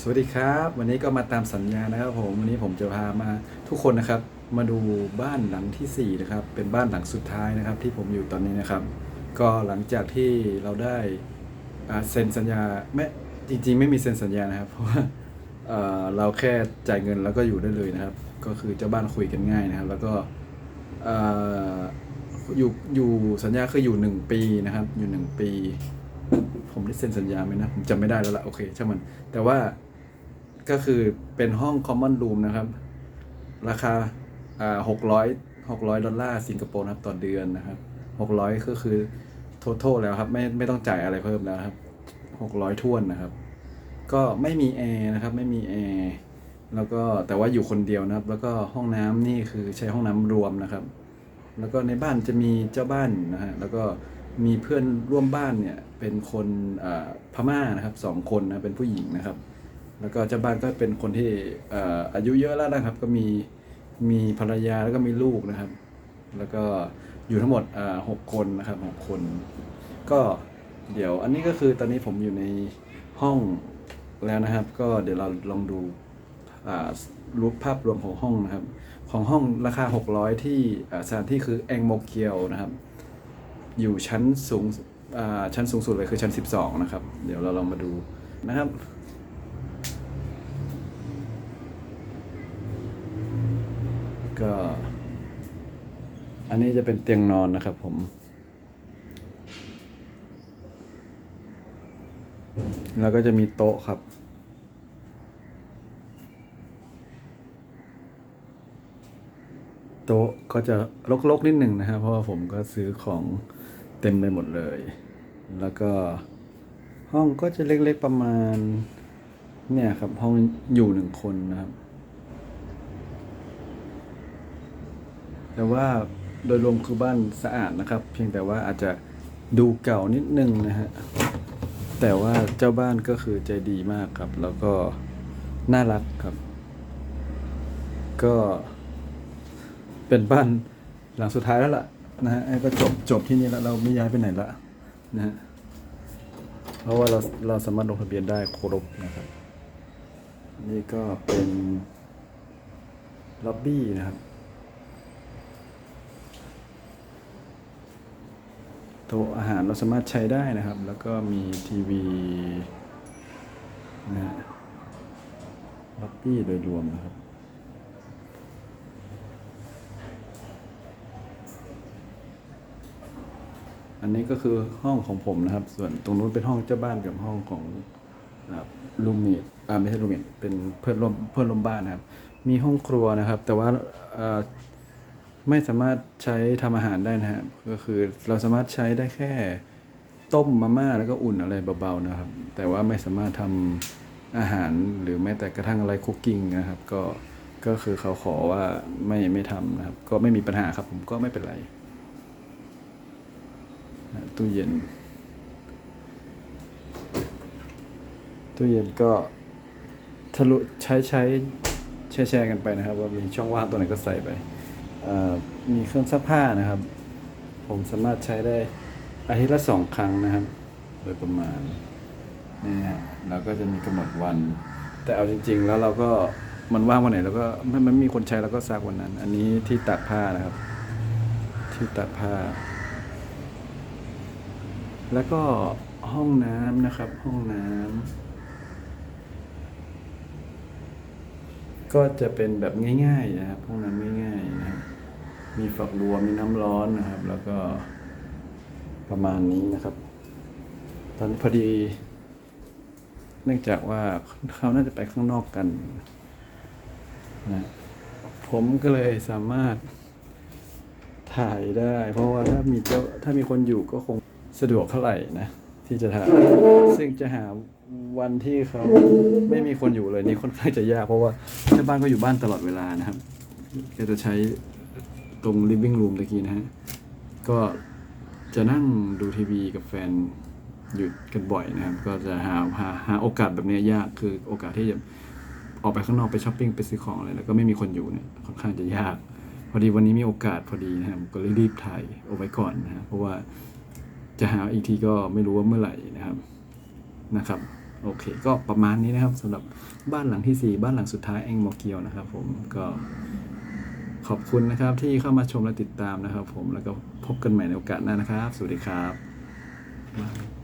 สวัสดีครับ วันนี้ก็มาตามสัญญานะครับผมวันนี้ผมจะพามาทุกคนนะครับ มาดูบ้านหลังที่4นะครับเป็นบ้านหลังสุดท้ายนะครับ ที่ผมอยู่ตอนนี้นะครับ ก็หลังจากที่เราได้เซ็นสัญญาไม่จริงๆ ไม่มีเซ็นสัญญานะครับ เพราะว่าเราแค่จ่ายเงินแล้วก็อยู่ได้เลยนะครับ ก็คือเจ้าบ้านคุยกันง่ายนะครับ แล้วก็อยู่อยู่สัญญาคืออยู่หนึ่งปีนะครับอยู่หนึ่งปี ผมได้เซ็นสัญญาไหมนะ ผมจำไม่ได้แล้วละโอเคช่างมัน แต่ว่าก็คือเป็นห้อง common room นะครับ ราคาอ่าหกร้อยหกร้อยดอลลาร์สิงคโปร์นะครับ ต่อเดือนนะครับหกร้อยก็คือ total แล้วครับ ไม่ไม่ต้องจ่ายอะไรเพิ่มแล้วครับหกร้อยท่วนนะครับ ก็ไม่มีแอร์นะครับ ไม่มีแอร์แล้วก็แต่ว่าอยู่คนเดียวนะครับ แล้วก็ห้องน้ำนี่คือใช้ห้องน้ำรวมนะครับ แล้วก็ในบ้านจะมีเจ้าบ้านนะฮะแล้วก็ มีเพื่อนร่วมบ้านเนี่ยเป็นคนพม่านะครับสองคนนะเป็นผู้หญิงนะครับ แล้วก็เจ้าบ้านก็เป็นคนที่อายุเยอะแล้วนะครับ ก็มีมีภรรยาแล้วก็มีลูกนะครับ แล้วก็อยู่ทั้งหมดหกคนนะครับหกคน ก็เดี๋ยวอันนี้ก็คือตอนนี้ผมอยู่ในห้องแล้วนะครับ ก็เดี๋ยวเราลองดูรูปภาพรวมของห้องนะครับ ของห้องราคา 600 ที่สถานที่คือแองโมเกียวนะครับ อยู่ชั้นสูงชั้นสูงสุดเลยคือชั้น 12 นะครับ เดี๋ยวเราลองมาดูนะครับก็อันนี้จะเป็นเตียงนอนนะครับผม แล้วก็จะมีโต๊ะครับ โต๊ะก็จะรกๆนิดหนึ่งนะครับเพราะว่าผมก็ซื้อของ เต็มไปหมดเลย แล้วก็ห้องก็จะเล็กๆประมาณ เนี่ยครับ ห้องอยู่หนึ่งคนนะครับ แต่ว่าโดยรวมคือบ้านสะอาดนะครับ เพียงแต่ว่าอาจจะดูเก่านิดนึงนะฮะ แต่ว่าเจ้าบ้านก็คือใจดีมากครับ แล้วก็น่ารักครับ ก็เป็นบ้านหลังสุดท้ายแล้วล่ะ นะฮะไอ้ก็จบจบที่นี่แล้วเราไม่ย้ายไปไหนละนะฮะเพราะว่าเราเราสามารถลงทะเบียนได้ครบนะครับ นี่ก็เป็นล็อบบี้นะครับโต๊ะอาหารเราสามารถใช้ได้นะครับ แล้วก็มีทีวีนะฮะล็อบบี้โดยรวมนะครับ อันนี้ก็คือห้องของผมนะครับ ส่วนตรงนู้นเป็นห้องเจ้าบ้านกับห้องของลูเมดอ่าไม่ใช่ลูเมดเป็นเพื่อนร่วมเพื่อนร่วมบ้านนะครับ มีห้องครัวนะครับ แต่ว่าไม่สามารถใช้ทำอาหารได้นะครับก็คือเราสามารถใช้ได้แค่ต้มมาม่าแล้วก็อุ่นอะไรเบาๆนะครับ แต่ว่าไม่สามารถทำอาหารหรือแม้แต่กระทั่งอะไรคุกกิ้งนะครับ ก็ก็คือเขาขอว่าไม่ไม่ทำนะครับ ก็ไม่มีปัญหาครับผมก็ไม่เป็นไร ตู้เย็น ตู้เย็นก็ทะลุใช้ใช้แชร์แชร์กันไปนะครับ ว่ามีช่องว่างตัวไหนก็ใส่ไป มีเครื่องซักผ้านะครับ ผมสามารถใช้ได้อาทิตย์ละสองครั้งนะครับ โดยประมาณนี่ฮะเราก็จะมีกำหนดวัน แต่เอาจริง ๆ แล้วเราก็มันว่างวันไหนเราก็ไม่มันมีคนใช้เราก็ซักวันนั้น อันนี้ที่ตัดผ้านะครับ ที่ตัดผ้า แล้วก็ห้องน้ำนะครับ ห้องน้ำก็จะเป็นแบบง่ายๆนะครับ ห้องน้ำง่ายๆนะครับมีฝักบัวมีน้ำร้อนนะครับ แล้วก็ประมาณนี้นะครับ ตอนพอดี เนื่องจากว่าเขาน่าจะไปข้างนอกกันนะผมก็เลยสามารถถ่ายได้ เพราะว่าถ้ามีเจ้าถ้ามีคนอยู่ก็คง สะดวกเท่าไหร่นะ ที่จะถ่ายซึ่งจะหาวันที่เขาไม่มีคนอยู่เลยนี่ค่อนข้างจะยากเพราะว่าเจ้าบ้านก็อยู่บ้านตลอดเวลานะครับ ก็จะใช้ตรง living room ตะกี้นะฮะ ก็จะนั่งดูทีวีกับแฟนอยู่กันบ่อยนะครับ ก็จะหาหาหาโอกาสแบบนี้ยากคือโอกาสที่จะออกไปข้างนอกไปช้อปปิ้งไปซื้อของอะไรแล้วก็ไม่มีคนอยู่เนี่ยค่อนข้างจะยาก พอดีวันนี้มีโอกาสพอดีนะครับ ก็เลยรีบถ่ายเอาไว้ก่อนนะฮะเพราะว่า จะหาอีกทีก็ไม่รู้ว่าเมื่อไหร่นะครับนะครับโอเค ก็ประมาณนี้นะครับสำหรับบ้านหลังที่ 4 บ้านหลังสุดท้ายแองโมเกียวนะครับ ผมก็ขอบคุณนะครับที่เข้ามาชมและติดตามนะครับ ผมแล้วก็พบกันใหม่ในโอกาสหน้านะครับ สวัสดีครับ